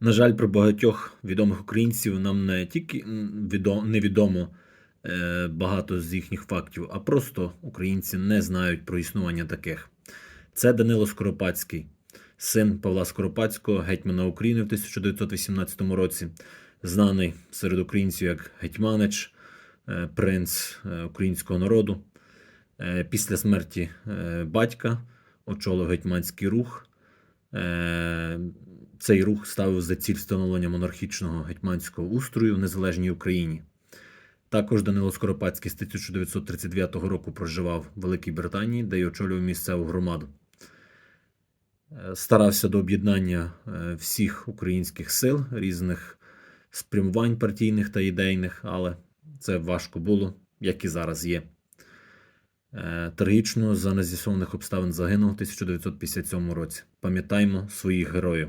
На жаль, про багатьох відомих українців нам не тільки невідомо е, багато з їхніх фактів, а просто українці не знають про існування таких. Це Данило Скоропадський, син Павла Скоропадського, гетьмана України в 1918 році, знаний серед українців як гетьманич, е, принц е, українського народу. Після смерті батька очолив гетьманський рух. Цей рух ставив за ціль встановлення монархічного гетьманського устрою в незалежній Україні. Також Данило Скоропадський з 1939 року проживав в Великій Британії, де й очолював місцеву громаду. Е, Старався до об'єднання е, всіх українських сил, різних спрямувань партійних та ідейних, але це важко було, як і зараз є. Е, Трагічно за нез'ясованих обставин загинув у 1957 році. Пам'ятаймо своїх героїв.